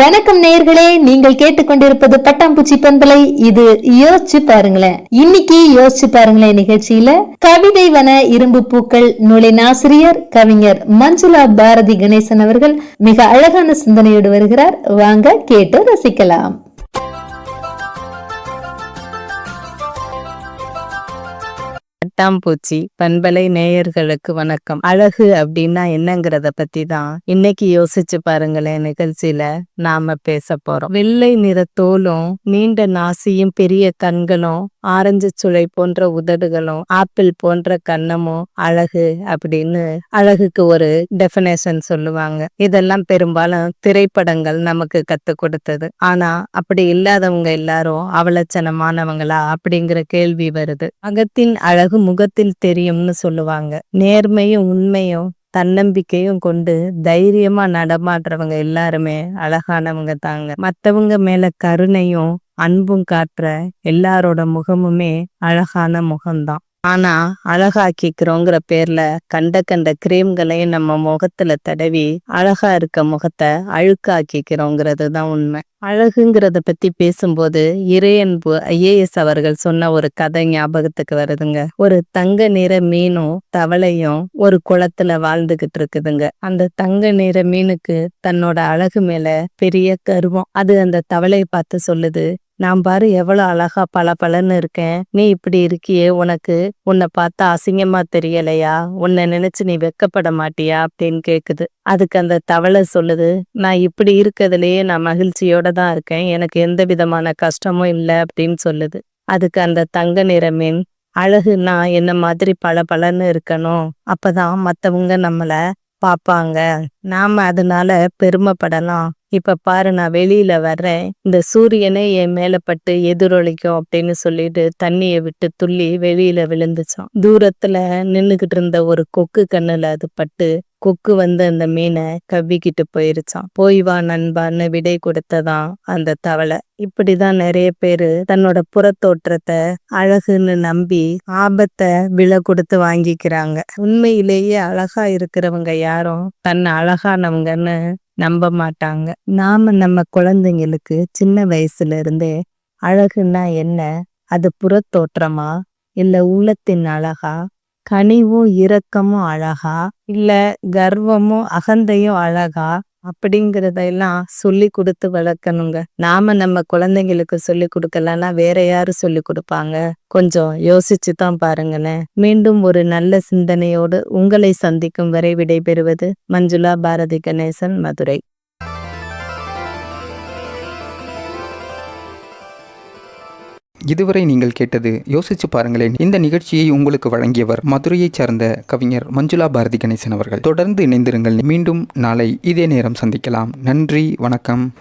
வணக்கம் நேயர்களே நீங்கள் கேட்டுக்கொண்டிருப்பது பட்டாம்பூச்சி பண்பலை. இது யோசிச்சு பாருங்களேன். இன்னைக்கு யோசிச்சு பாருங்களேன் நிகழ்ச்சியில கவிதை வன இரும்பு பூக்கள் நூலின் ஆசிரியர் கவிஞர் மஞ்சுளா பாரதி கணேசன் அவர்கள் மிக அழகான சிந்தனையோடு வருகிறார். வாங்க கேட்டு ரசிக்கலாம். பட்டாம்பூச்சி பண்பலை நேயர்களுக்கு வணக்கம். அழகு அப்படின்னா என்னங்கிறத பத்தி தான் இன்னைக்கு யோசிச்சு பாருங்களேன் நிகழ்ச்சியில நாம பேச போறோம். வெள்ளை நிற தோலும் நீண்ட நாசியும் பெரிய கண்களும் ஆரஞ்சு சுளை போன்ற உதடுகளும் ஆப்பிள் போன்ற கன்னமும் அழகு அப்படின்னு அழகுக்கு ஒரு டெபினேஷன் சொல்லுவாங்க. இதெல்லாம் பெரும்பாலும் திரைப்படங்கள் நமக்கு கத்து கொடுத்தது. ஆனா அப்படி இல்லாதவங்க எல்லாரும் அவலட்சணமானவங்களா அப்படிங்கிற கேள்வி வருது. அகத்தின் அழகு முகத்தில் தெரியும்னு சொல்லுவாங்க. நேர்மையும் உண்மையும் தன்னம்பிக்கையும் கொண்டு தைரியமா நடமாடுறவங்க எல்லாருமே அழகானவங்க தாங்க. மத்தவங்க மேல கருணையும் அன்பும் காட்டுற எல்லாரோட முகமுமே அழகான முகம்தான். ஆனா அழகாக்கிக்கிறோங்கிற பேர்ல கண்ட கண்ட கிரீம்களையும் நம்ம முகத்துல தடவி அழகா இருக்க முகத்தை அழுக்காக்கிக்கிறோங்கிறது தான் உண்மை. அழகுங்கிறத பத்தி பேசும்போது இறையன்பு ஐஏஎஸ் அவர்கள் சொன்ன ஒரு கதை ஞாபகத்துக்கு வருதுங்க. ஒரு தங்க நிற மீனும் தவளையும் ஒரு குளத்துல வாழ்ந்துகிட்டு இருக்குதுங்க. அந்த தங்க நிற மீனுக்கு தன்னோட அழகு மேல பெரிய கருவம். அது அந்த தவளையை பார்த்து சொல்லுது நான் பாரு எவ்வளவு அழகா பல பலன்னு இருக்கேன். நீ இப்படி இருக்கியே உனக்கு? உன்னை பார்த்தா அசிங்கமா தெரியலையா? உன்னை நினைச்சு நீ வெக்கப்பட மாட்டியா? அப்படின்னு கேக்குது. அதுக்கு அந்த தவளை சொல்லுது நான் இப்படி இருக்கிறதுலயே நான் மகிழ்ச்சியோட தான் இருக்கேன். எனக்கு எந்த விதமான கஷ்டமும் இல்லை. அப்படின்னு சொல்லுது. அதுக்கு அந்த தங்க நிறமின் அழகுன்னா என்ன மாதிரி பல பலன்னு இருக்கணும்? அப்பதான் மத்தவங்க நம்மள பாப்பாங்க. நாம அதனால பெருமைப்படலாம். இப்ப பாரு நான் வெளியில வர்றேன். இந்த சூரியனே என் மேல பட்டு எதிரொலிக்கும் அப்படின்னு சொல்லிட்டு தண்ணிய விட்டு துள்ளி வெளியில விழுந்துச்சான். தூரத்துல நின்னுகிட்டு இருந்த ஒரு கொக்கு கண்ணுல அது பட்டு கொக்கு வந்து அந்த மீனை கவ்விக்கிட்டு போயிருச்சான். போய் வா நண்பான்னு விடை கொடுத்ததான் அந்த தவளை. இப்படிதான் நிறைய பேரு தன்னோட புறத்தோற்றத்தை அழகுன்னு நம்பி ஆபத்தை விலை கொடுத்து வாங்கிக்கிறாங்க. உண்மையிலேயே அழகா இருக்கிறவங்க யாரும் தன்னை அழகானவங்கன்னு நம்ப மாட்டாங்க. நாம நம்ம குழந்தைங்களுக்கு சின்ன வயசுல இருந்தே அழகுன்னா என்ன? அது புறத்தோற்றமா? இல்ல உள்ளத்தின் அழகா? கனிவும் இரக்கமும் அழகா? இல்ல கர்வமும் அகந்தையும் அழகா? அப்படிங்கிறதெல்லாம் சொல்லி கொடுத்து வளர்க்கணுங்க. நாம நம்ம குழந்தைங்களுக்கு சொல்லி கொடுக்கலன்னா வேற யாரு சொல்லி கொடுப்பாங்க? கொஞ்சம் யோசிச்சு தான் பாருங்களேன். மீண்டும் ஒரு நல்ல சிந்தனையோடு உங்களை சந்திக்கும் வரை விடைபெறுவது மஞ்சுளா பாரதி கணேசன் மதுரை. இதுவரை நீங்கள் கேட்டது யோசிச்சு பாருங்களேன். இந்த நிகழ்ச்சியை உங்களுக்கு வழங்கியவர் மதுரையைச் சார்ந்த கவிஞர் மஞ்சுளா பாரதி கணேசன் அவர்கள். தொடர்ந்து இணைந்திருங்கள். மீண்டும் நாளை இதே நேரம் சந்திக்கலாம். நன்றி வணக்கம்.